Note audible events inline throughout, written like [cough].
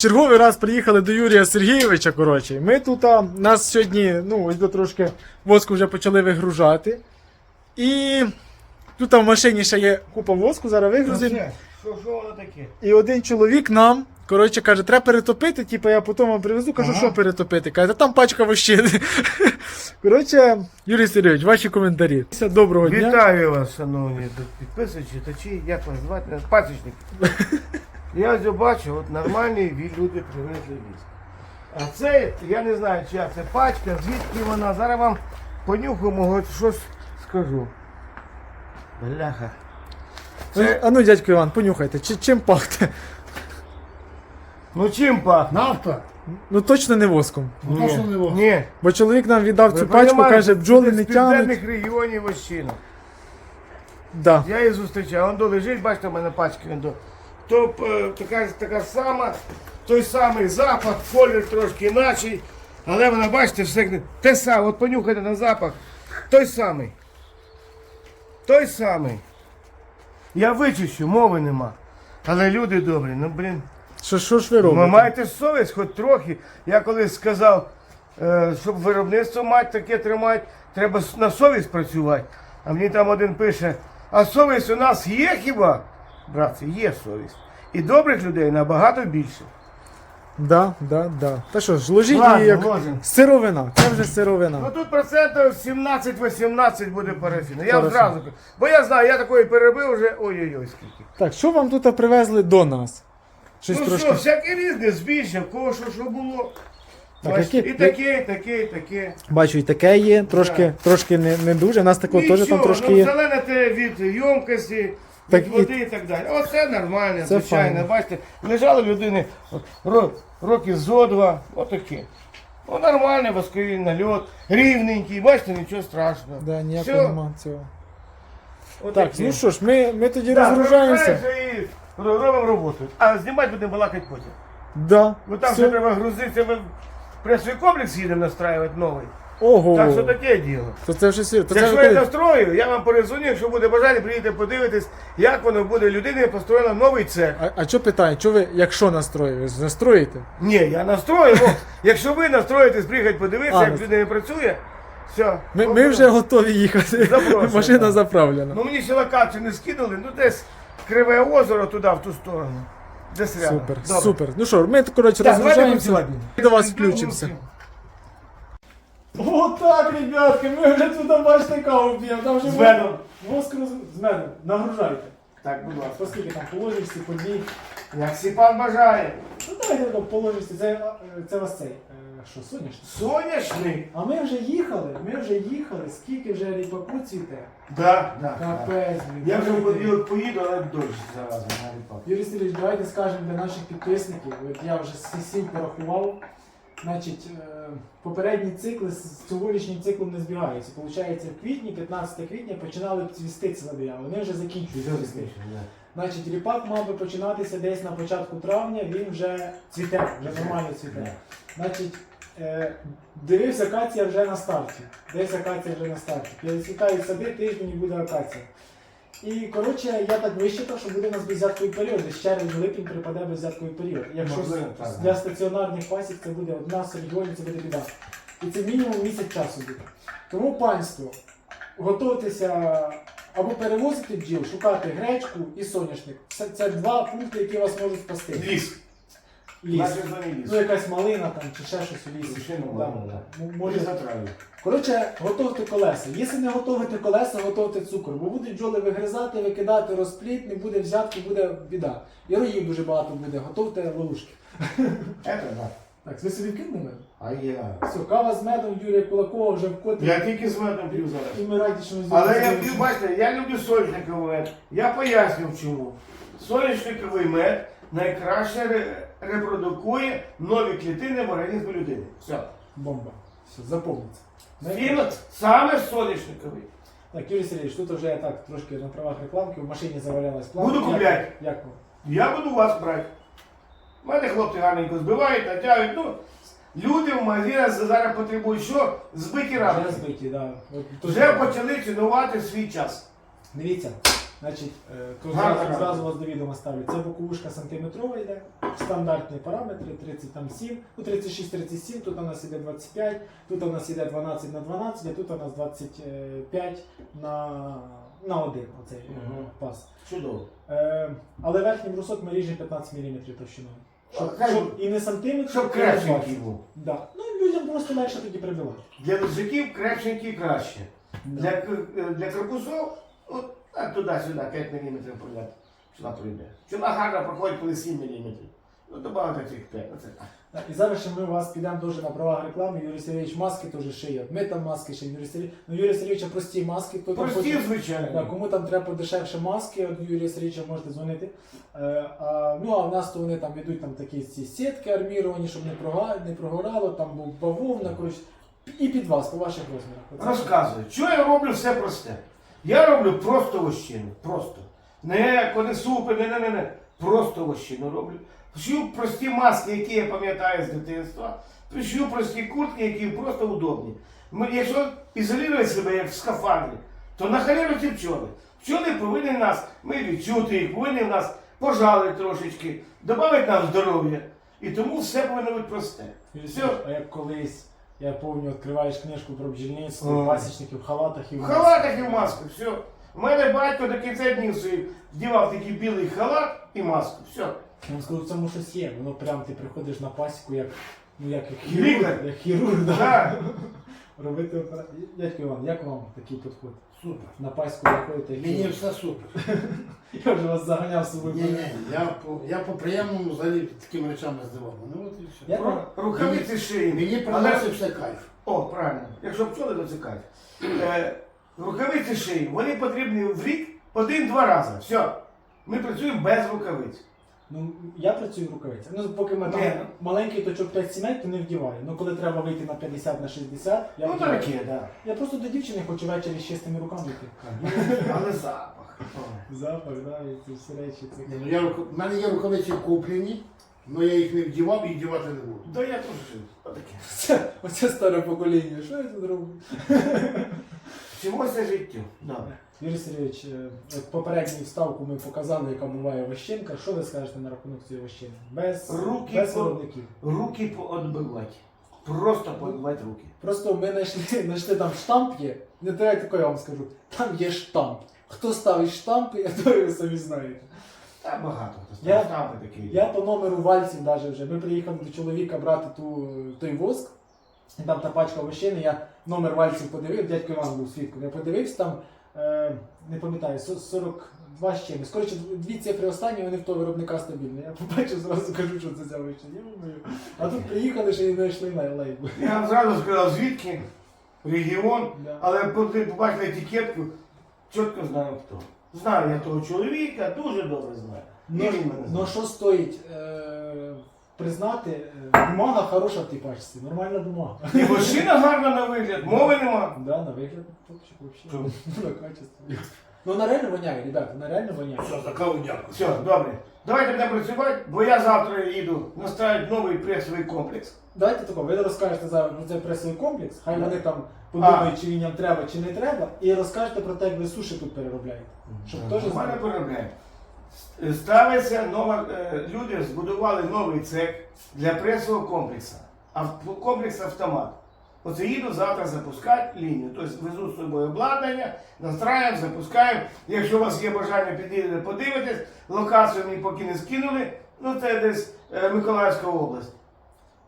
Черговий раз приїхали до Юрія Сергійовича. Коротше, ми тут а, нас сьогодні, ну, ось до трошки воску вже почали вигружати. І тут а, в машині ще є купа воску, зараз вигрузимо. Що, що воно таке? І один чоловік нам, коротше, каже, треба перетопити, типу я потім вам привезу, кажу, Ага. що перетопити. Каже, «Та там пачка вощини. [laughs] Коротше, Юрій Сергійович, ваші коментарі. Доброго дня. Вітаю вас, шановні підписувачі, читачі, як вас звати? Пасічник. [laughs] Я ось бачу, от нормальні люди привезли ліс. А це, я не знаю, чия це пачка, звідки вона. Зараз вам понюхаємо, щось скажу. Бляха. Це, А ну, дядько Іван, понюхайте, чи, чим пахне? ну чим пахне? Нафта. Ну точно не воском. Ну, то, що не воно. Ні. Бо чоловік нам віддав Ви цю пачку, каже, бджоли це не з тягнуть. південних регіонів вощина. Да. Я її зустрічав, он до лежить, бачите, в мене пачки він до. То е, така, така сама, той самий запах, колір трошки інакший, але вона, бачите, все те саме, от понюхайте на запах, той самий. Той самий. Я вичищу, мови нема. Але люди добрі, ну блін. Що, що ж ви робите? Ви маєте совість хоч трохи. Я колись сказав, е, щоб виробництво мати таке тримати, треба на совість працювати. А мені там один пише, а совість у нас є хіба? Братці, є совість. І добрих людей набагато більше. Да, да, да. Та що ж, ложіть Ладно, її як ложимо. сировина. Це вже Ну сировина. тут процентів 17-18 буде парафіну. Я Парафін. одразу. кажу. Бо я знаю, я такої перебив вже ой-ой-ой скільки. Так, що вам тут привезли до нас? Щось ну трошки. що, всяке різне, збільшив, кого що, що було. Так, Бачите, які- і таке, і таке, і таке. Бачу, і таке є, трошки, трошки не, не дуже. У нас такого теж там Нічого, трошки ну, є. зелене те від ємкості, Так і- води і... так далі. Оце нормально, Це звичайно. файно. Бачите, лежали людини ро- років зо два, отакі. Ну нормальний восковий нальот, рівненький, бачите, нічого страшного. Да, ніякого Всьо. нема цього. Отакі. Так, ну що ж, ми, ми тоді Так, розгружаємося. розгружаємося і робимо роботу. А знімати будемо балакати потім. Да. Бо там Все. ще треба грузитися, ми пресовий комплекс їдемо настраювати новий. Ого. Так що таке діло. То це вже сир. То це Якщо я коли- настрою, я вам перезвоню, якщо буде бажання, приїдете подивитись, як воно буде людині построєно новий цех. А, а що питає? Що ви, якщо настроїли? Ви настроїте? Ні, я настрою. ну, якщо ви настроїтесь, приїхати подивитися, А, як ну. людина працює, все. Ми, ми вже готові їхати. Запрошую, Машина так. заправлена. Ну мені ще локацію не скинули, ну десь криве озеро туди, в ту сторону. Десь рядом. Супер, Добре. супер. Ну що, ми коротше Так, давайте розгружаємося. сьогодні. До вас включимося. Отак, ребятки, ми вже туди бачите каву п'ємо. Там вже З медом. Воск роз... з медом. Нагружайте. Так, будь ласка. Оскільки там положишся, по дві. Як Сіпан бажає. Ну давайте там положишся. Це, це у вас цей. е, Що, соняшник? Соняшник. А ми вже їхали, ми вже їхали, скільки вже ріпаку цвіте. Да, да, да. Капець, блін. Я вже в понеділок поїду, але дощ зараз на ріпак. Юрій Сергійович, давайте скажемо для наших підписників. От я вже всі сім порахував. Значить, е, попередні цикли з цьогорічнім циклом не збігаються. Получається, в квітні, 15 квітня, починали цвісти а вони вже закінчуються цвісти. Значить, ріпак мав би починатися десь на початку травня, він вже цвіте, вже нормально цвіте. Значить, е, дивився акація вже на старті. Десь акація вже на старті. Пересвітають сади, тиждень і буде акація. І коротше, я так вищитав, що буде у нас беззятковий період. Десь червень-липень припаде беззятковий період. Якщо Можливо, з- так, для стаціонарних пасік це буде одна з регіонів, це буде біда. І це мінімум місяць часу буде. Тому панство, готуйтеся або перевозити бджіл, шукати гречку і соняшник. Це, це два пункти, які вас можуть спасти. Ліс. Ліс. Ну, якась малина там чи ще щось у лісі. Малина, да. Ну, Може Може, затравлю. Коротше, готовте колеса. Якщо не готовите колеса, готовте цукор. Бо будуть бджоли вигризати, викидати розпліт, не буде взятки, буде біда. І роїв дуже багато буде, готовте ловушки. Это да. Так, ви собі кинули? А я. Все, кава з медом Юрія Кулакова вже вкотре. Я тільки з медом п'ю зараз. І ми раді, що ми Але я п'ю, бачите, я люблю соняшниковий мед. Я поясню чому. Соняшниковий мед найкраще ре- репродукує нові клітини в організмі людини. Все. Бомба. Все, заповниться. Саме, саме соняшниковий. Так, Юрій Сергійович, тут вже я так трошки на правах рекламки, в машині завалялась планка. Буду Як- купляти. Як вам? Я буду вас брати. У мене хлопці гарненько збивають, натягують. Ну, люди в магазинах зараз потребують що? Збиті рамки. Вже збиті, да. От тут- Вже почали цінувати свій час. Дивіться, Значить, е, то зразу, зразу вас до відома ставлю. Це боковушка сантиметрова йде, стандартні параметри 37, ну 36-37, тут у нас іде 25, тут у нас іде 12 на 12, а тут у нас 25 на, на 1 оцей Мгм. пас. Чудово. Е, але верхній брусок ми ріжемо 15 мм товщиною. Щоб, Хай щоб і не сантиметр, Щоб крепшенький був. Да. Ну людям просто легше тоді прибивати. Для ножиків крепшенький краще. Да. Для, е, для корпусов, от так, туди-сюди, 5 мм пройде. Сюди пройде. Чула гарно проходить, коли 7 мм. Ну, добавити цих 5. Оце так. Так, І зараз ще ми у вас підемо дуже на правах реклами. Юрій Сергійович маски теж шиє. Ми там маски ще Юрій Сергійович. Ну Юрій Сергійовича прості маски. Хто там Прості, хоче- звичайно. Да, кому там треба подешевше маски, от Юрія Сергійовича можете дзвонити. Е, а, ну а в нас то вони там йдуть там такі ці сітки арміровані, щоб не, прога, не прогорало, там був бавовна, коротше. І під вас, по ваших розмірах. Оце- Розказую, що я роблю все просте. Я роблю просто вощину. Просто. Не конесупи, не, не, не, не. Просто вощину роблю. Шью прості маски, які я пам'ятаю з дитинства. Шью прості куртки, які просто удобні. Ми, якщо ізолювати себе як в скафандрі, то нахалірують і пчоли. Пчоли повинні нас, ми відчути їх, повинні нас пожалити трошечки, додати нам здоров'я. І тому все повинно бути просте. Все. А як колись, я пам'ятаю, відкриваєш книжку про бджільництво, пасічників в халатах і в В масках. халатах і в масках, все. У мене батько до кінця днів своїх вдівав такий білий халат і маску. Все. Я вам скажу, в цьому щось є. Воно прям ти приходиш на пасіку, як, ну, як, як Лікар. хірург, як хірург, да. Так. Робити операцію. Дядько Іван, як вам такий підход? Супер. На паську виходите Мені все супер. [laughs] Я вже вас заганяв з собою. Ні, ні, я по, я по приємному взагалі такими речами здивав. Ну от і все. Я- Ру- Рукавиці шиї. Мені приносить все кайф. О, правильно. Якщо пчоли, то це кайф. Е, рукавиці шиї, вони потрібні в рік один-два рази. Все. Ми працюємо без рукавиць. Ну, я працюю в рукавицях. Ну, поки ми там Ні. маленький точок 5 сімей, то не вдіваю. Ну, коли треба вийти на 50 на 60, я ну, вдіваю. таке, так. Я просто до дівчини хочу ввечері з чистими руками йти. Але запах. Запах, да, і ці всі речі. Це... Ні, ну, я, рука- в мене є рукавиці куплені, але я їх не вдівав і вдівати не буду. Да я теж отаке. Це, оце старе покоління. Що я тут роблю? Вчимося життю. Добре. Юрій Сергійович, е, попередню вставку ми показали, яка буває вощинка. Що ви скажете на рахунок цієї вощини? Без, Руки без по- виробників. Руки поотбивати. Просто поотбивати руки. Просто ми знайшли, знайшли там штамп є. Не треба такого, я вам скажу. Там є штамп. Хто ставить штампи, то ви самі знаєте. Та багато хто Я- ставить такі. Я по номеру вальців навіть вже. Ми приїхали до чоловіка брати ту, той воск. І там та пачка вощини, я номер вальців подивив, дядько Іван був свідком. Я подивився там, не пам'ятаю, 42 з чимось. Коротше, дві цифри останні, вони в того виробника стабільні. Я побачив, зразу кажу, що це ця вощина. А тут приїхали, ще й знайшли на лейбл. Я зразу сказав, звідки, регіон, Да. але коли побачили етикетку, чітко знаю хто. Знаю я того чоловіка, дуже добре знаю. Ну, ну що стоїть е, признати, е, бумага хороша в тій пачці, нормальна бумага. І машина гарна на вигляд, мови нема. Да, на вигляд вообще. На качество. Ну вона реально воняє, ребята, вона реально воняє. Все, за каву дякую. Все, добре. Давайте будемо працювати, бо я завтра їду наставити новий пресовий комплекс. Давайте тако, ви розкажете зараз про цей пресовий комплекс, хай вони там подумають, чи він їм треба, чи не треба, і розкажете про те, як ви суші тут переробляєте. Щоб теж мене знали. переробляємо. Ставиться нова, е, люди збудували новий цех для пресового комплексу. Комплекс автомат. Оце їду завтра запускати лінію. Тобто везу з собою обладнання, настраюємо, запускаємо. Якщо у вас є бажання підійти подивитись, локацію мені поки не скинули, ну це десь е, Миколаївська область.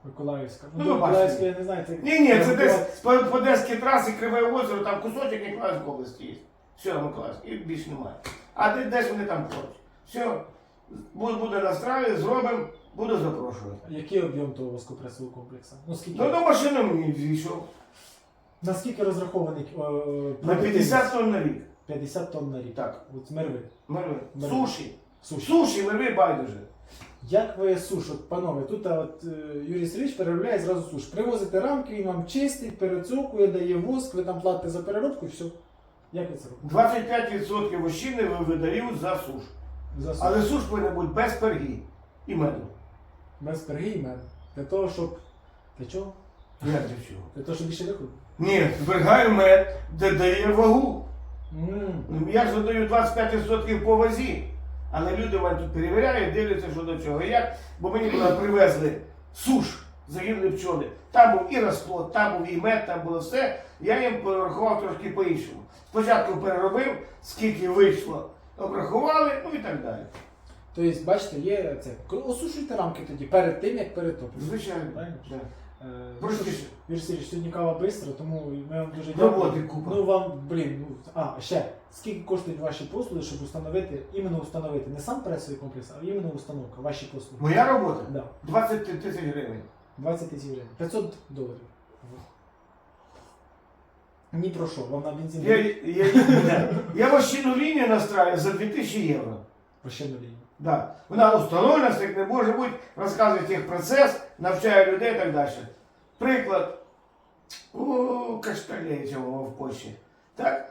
Миколаївська. Ну, Ну, ви Миколаївська, я не знаю, це. Ні, ні, це десь по, по Одеській трасі Криве озеро, там кусочок Миколаївської області є. Все, Миколаївська, і більше немає. А де десь вони там ходять. Все, буде, буде настраювати, зробимо, буду запрошувати. Який об'єм того воскопресового комплексу? Ну скільки? Ну до машини мені зійшов. Наскільки розрахований? е, На 50 тонн на рік. 50 тонн на рік. Так. От мерви. Мерви. Мерви. Суші. Суші. Суші, мерви байдуже. Як ви суш, от, панове, тут а, от, е, Юрій Сергійович переробляє зразу суш. Привозите рамки, він вам чистить, перецьокує, дає воск, ви там платите за переробку і все. Як ви це робите? 25% вощини ви видають за суш. За суш. Але суш повинен бути без пергі і меду. Без перги і мене. Для того, щоб. Для чого? Як для чого? Для того, щоб більше виходу. Ні, зберігаю мед, де дає вагу. Ну, Я ж даю 25% по вазі. Але люди мене тут перевіряють, дивляться, що до чого. Як, бо мені туди привезли суш, загинули пчоли. Там був і розплод, там був і мед, там було все. Я їм порахував трошки по-іншому. Спочатку переробив, скільки вийшло, обрахували, ну і так далі. Тобто, бачите, є це. Осушуйте рамки тоді перед тим, як перетопити. Звичайно. Правильно? Да. Е, Простіше. Юрій Сергійович, сьогодні кава бистро, тому ми вам дуже Роботи дякуємо. купа. Ну вам, блін, ну а ще скільки коштують ваші послуги, щоб установити, іменно установити, не сам пресовий комплекс, а іменно установка, ваші послуги. Моя робота Да. 20 тисяч гривень. 20 тисяч гривень. 500 доларів. Ні про що, вам на бензин Я, я, я, я вощину лінію настраю за 2000 євро. Вообще на лінію. Да. Вона установлена, все як не може бути, розказує їх процес, навчає людей і так далі. Приклад. У Кашталєвичому в Польщі. Так?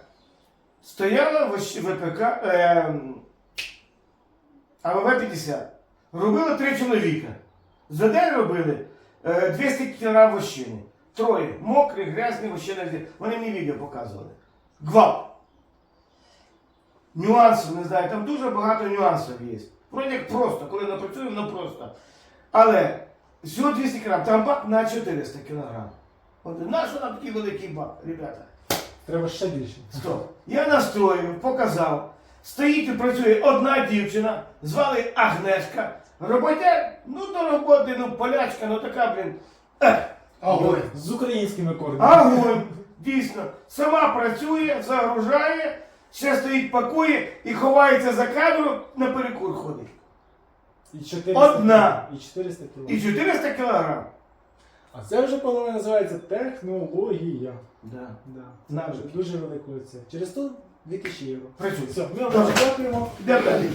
Стояла ВПК ем, АВВ-50. Робили три чоловіка. За день робили е, 200 кг вощини. Троє. Мокрі, грязні вощини. Вони мені відео показували. Гвалт. Нюансів не знаю, там дуже багато нюансів є. Вроді як просто, коли напрацюємо, воно просто. Але всього 200 кг, там бак на 400 кг. От на що нам такий великий бак, ребята? Треба ще більше. Стоп. Я настроїв, показав. Стоїть і працює одна дівчина, звали Агнешка. Роботяр, ну до роботи, ну полячка, ну така, блін. Ех, Огонь. З українськими корнями. Агонь, дійсно. Сама працює, загружає, ще стоїть, пакує і ховається за кадром, на перекур ходить. І 400 Одна. І 400 кг. І 400 кілограм. А це вже, панове, називається технологія. Да. Да. Навики. Дуже, дуже великою це. Через то 2000 євро. Працює. Все, ми вам дуже дякуємо. Йдемо далі.